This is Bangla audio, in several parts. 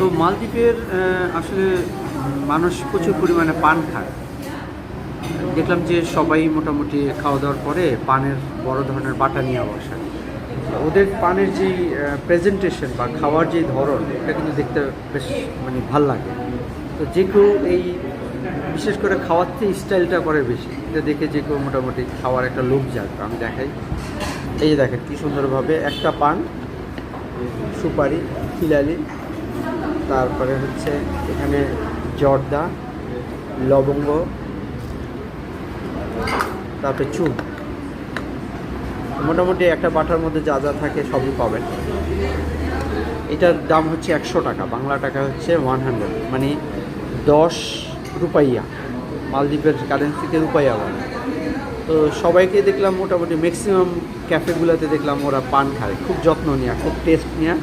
তো মালদ্বীপের আসলে মানুষ প্রচুর পরিমাণে পান খায়। দেখলাম যে সবাই মোটামুটি খাওয়া দাওয়ার পরে পানের বড় ধরনের বাটা নিয়ে বসে ওদের পানের যেই প্রেজেন্টেশন বা খাওয়ার যেই ধরন, এটা কিন্তু দেখতে বেশ মানে ভালো লাগে। তো যে কেউ এই বিশেষ করে খাওয়াতে স্টাইলটা করে বেশি। এটা দেখে যে কেউ মোটামুটি খাওয়ার একটা লোভ জাগবে আমি দেখাই। এই যে দেখেন কী সুন্দরভাবে একটা পান, সুপারি খিলালি তারপরে হচ্ছে এখানে জর্দা, লবঙ্গ, তারপরে চুন। মোটামুটি একটা বাটার মধ্যে যা যা থাকে সবই পাবেন। এটার দাম হচ্ছে একশো টাকা, বাংলা টাকা হচ্ছে ওয়ান হান্ড্রেড মানে দশ রুপাইয়া, মালদ্বীপের কারেন্সিকে রুপাইয়া বলে। তো সবাইকে দেখলাম মোটামুটি ম্যাক্সিমাম ক্যাফেগুলোতে দেখলাম ওরা পান খায়। খুব যত্ন নেওয়া খুব টেস্ট নেওয়া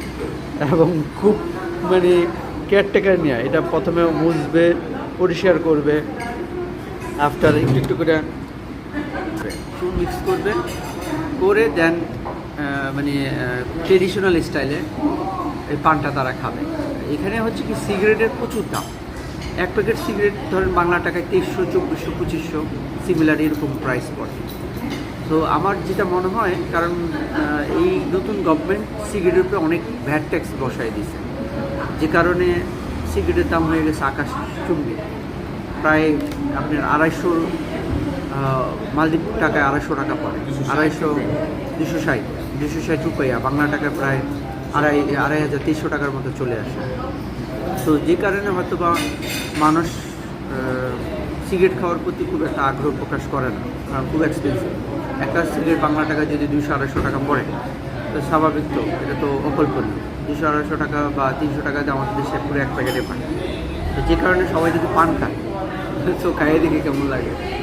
এবং খুব মানে কেয়ারটেকার নেওয়া এটা প্রথমে মুছবে, পরিষ্কার করবে আফটার একটু একটু করে মিক্স করবে, করে দেন মানে ট্রেডিশনাল স্টাইলে এই পানটা তারা খাবে। এখানে হচ্ছে কি সিগারেটের প্রচুর দাম। এক প্যাকেট সিগারেট ধরেন বাংলা টাকায় তেইশশো, চব্বিশশো, পঁচিশশো সিমিলার এরকম প্রাইস পড়ে। তো আমার যেটা মনে হয়, কারণ এই নতুন গভর্নমেন্ট সিগারেটের উপরে অনেক ভ্যাট ট্যাক্স বসায় দিয়েছে। যে কারণে সিগারেটের দাম হয়ে গেছে আকাশ চুম্বি। প্রায় আপনার আড়াইশো মালদ্বীপ টাকায় আড়াইশো টাকা পড়ে। আড়াইশো দুশো ষাট দুশো ষাট রুপাইয়া। বাংলা টাকায় প্রায় আড়াই আড়াই হাজার তিনশো টাকার মতো চলে আসে। তো যে কারণে হয়তো বা মানুষ সিগারেট খাওয়ার প্রতি খুব একটা আগ্রহ প্রকাশ করে না কারণ খুব এক্সপেন্সিভ একটা সিগারেট বাংলা টাকা যদি দুশো আড়াইশো টাকা পড়ে স্বাভাবিক তো, এটা তো অকল্পনীয়। দুশো আড়াইশো টাকা বা তিনশো টাকা দিয়ে আমাদের দেশে পুরো এক প্যাকেটে পান। তো যে কারণে সবাই যদি পান খায়। তো খাইয়ে দেখে কেমন লাগে?